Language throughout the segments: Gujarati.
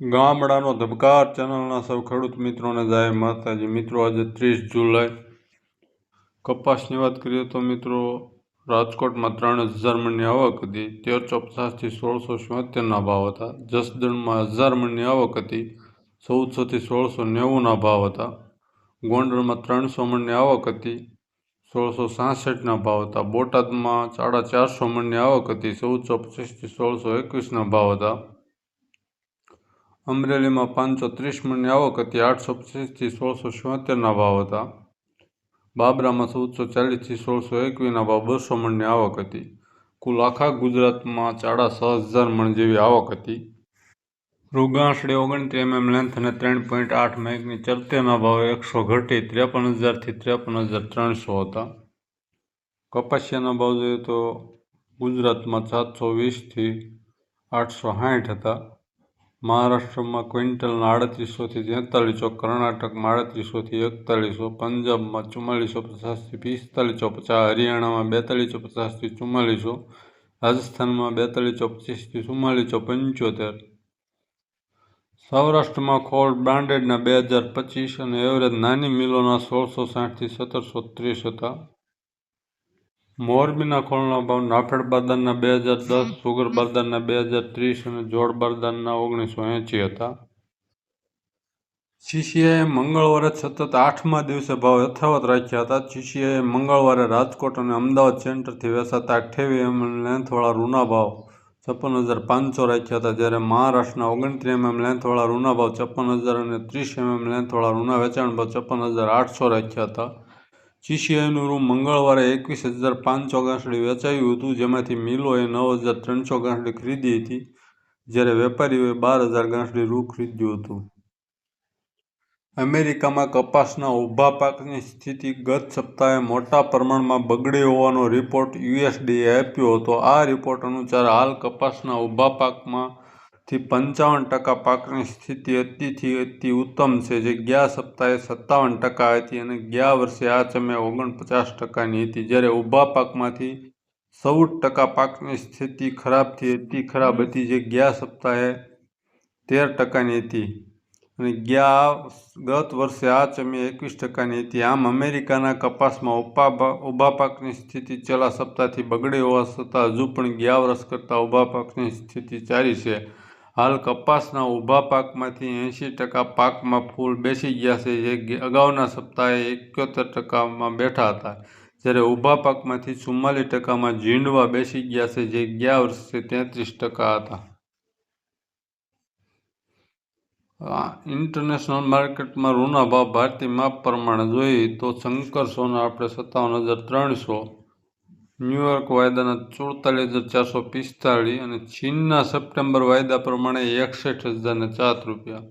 ગામડાનો ધબકાર ચેનલના સૌ ખેડૂત મિત્રોને જાય માતાજી. મિત્રો, આજે ત્રીસ જુલાઈ. કપાસની વાત કરીએ તો મિત્રો, રાજકોટમાં ત્રણ હજાર મણની આવક હતી. તેરસો પચાસથી સોળસો સિત્તેરના ભાવ હતા. જસદણમાં હજાર મણની આવક હતી. ચૌદસોથી સોળસો નેવુંના ભાવ હતા. ગોંડલમાં ત્રણસો મણની આવક હતી. સોળસો સાસઠના ભાવ હતા. બોટાદમાં સાડા ચારસો મણની આવક હતી. ચૌદસો પચીસથી સોળસો એકવીસના ભાવ હતા. અમરેલીમાં પાંચસો ત્રીસ મણની આવક હતી, આઠસો પચીસથી સોળસો છોતેરના ભાવ હતા. બાબરામાં ચૌદસો ચાલીસથી સોળસો એકવીસના ભાવ બસો મણની આવક હતી. કુલ આખા ગુજરાતમાં સાડા છ હજાર મણ જેવી આવક હતી. રૂગાંસડે ઓગણત્રીસ એમએમ લેન્થ અને ત્રણ પોઈન્ટ આઠ મેગની ચરતેના ભાવ એકસો ઘટી ત્રેપન હજારથી ત્રેપન હજાર ત્રણસો હતા. કપાસિયાના ભાવ જોઈએ તો ગુજરાતમાં સાતસો વીસથી આઠસો સાઠ હતા. મહારાષ્ટ્રમાં ક્વિન્ટલના આડત્રીસોથી તેતાલીસો, કર્ણાટકમાં આડત્રીસોથી એકતાલીસો, પંજાબમાં ચુમ્માલીસો પચાસથી પિસ્તાલીસો પચાસ, હરિયાણામાં બેતાલીસો પચાસથી ચુમ્માલીસો, રાજસ્થાનમાં બેતાલીસો પચીસથી ચુમ્માલીસો પંચોતેર. સૌરાષ્ટ્રમાં ખોલ બ્રાન્ડેડના બે હજાર પચીસ અને એવરેજ નાની મિલોના સોળસો સાઠથી સત્તરસો ત્રીસ હતા. મોરબીના ખોળના ભાવ નાફેડ બારદાનના બે હજાર દસ સુગર બારદાનના બે હજાર ત્રીસ અને જોડ બારદાનના ઓગણીસો એંચી હતા. સીસીઆઈએ મંગળવારે સતત આઠમા દિવસે ભાવ યથાવત રાખ્યા હતા. સીસીઆઈએ મંગળવારે રાજકોટ અને અમદાવાદ સેન્ટરથી વેચાતા અઠ્યાવીસ એમ લેન્થવાળા રૂના ભાવ છપ્પન હજાર પાંચસો રાખ્યા હતા જ્યારે મહારાષ્ટ્રના ઓગણત્રીસ એમએમ લેન્થવાળા રૂના ભાવ છપ્પન હજાર અને ત્રીસ એમએમ લેન્થવાળા રૂના વેચાણ ભાવ છપ્પન હજાર આઠસો રાખ્યા હતા. સીસીઆઈનું મંગળવારે એકવીસ હજાર પાંચસો ગાંસડી વેચાયું હતું, જેમાંથી મિલોએ નવ હજાર ત્રણસો ગાંસડી ખરીદી હતી, જ્યારે વેપારીઓએ બાર હજાર ગાંસડી રૂ ખરીદ્યું હતું. અમેરિકામાં કપાસના ઊભા પાકની સ્થિતિ ગત સપ્તાહે મોટા પ્રમાણમાં બગડી હોવાનો રિપોર્ટ યુએસડીએ આપ્યો હતો. આ રિપોર્ટ અનુસાર હાલ કપાસના ઊભા પાકમાં થી પંચાવન ટકા પાકની સ્થિતિ અતિથી અતિ ઉત્તમ છે. જે ગયા સપ્તાહે સત્તાવન ટકા હતી અને ગયા વર્ષે આ ચમે ઓગણપચાસ ટકાની હતી. જ્યારે ઊભા પાકમાંથી ચૌદ ટકા પાકની સ્થિતિ ખરાબથી અતિ ખરાબ હતી. જે ગયા સપ્તાહે તેર ટકાની હતી અને ગયા ગત વર્ષે આ સમયે એકવીસ ટકાની હતી. આમ અમેરિકાના કપાસમાં ઉપા ઊભા પાકની સ્થિતિ છેલ્લા સપ્તાહથી બગડી હોવા છતાં હજુ પણ ગયા વર્ષ કરતાં ઊભા પાકની સ્થિતિ સારી છે. હાલ કપાસના ઊભા પાકમાંથી એંશી ટકા પાકમાં ફૂલ બેસી ગયા છે. જે અગાઉના સપ્તાહે એકોતેર ટકામાં બેઠા હતા, જ્યારે ઊભા પાકમાંથી ચુમ્માલીસ ટકામાં ઝીંડવા બેસી ગયા છે, જે ગયા વર્ષે તેત્રીસ ટકા હતા. ઇન્ટરનેશનલ માર્કેટમાં રૂના ભાવ ભારતીય માપ પ્રમાણે જોઈએ તો શંકર સોના આપણે સત્તાવન હજાર ત્રણસો ન્યૂયોર્ક વાયદાના સુડતાલીસ હજાર ચારસો પિસ્તાળીસ અને ચીનના સપ્ટેમ્બર વાયદા પ્રમાણે એકસઠ હજારને સાત રૂપિયા.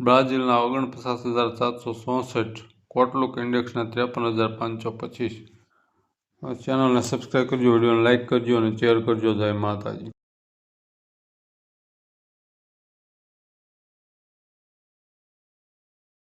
બ્રાઝિલના ઓગણપચાસ હજાર સાતસો ચોસઠ, કોટલુક ઇન્ડેક્સના ત્રેપન હજાર પાંચસો પચીસ. ચેનલને સબસ્ક્રાઈબ કરજો, વિડીયોને લાઇક કરજો અને શેર કરજો. જય માતાજી.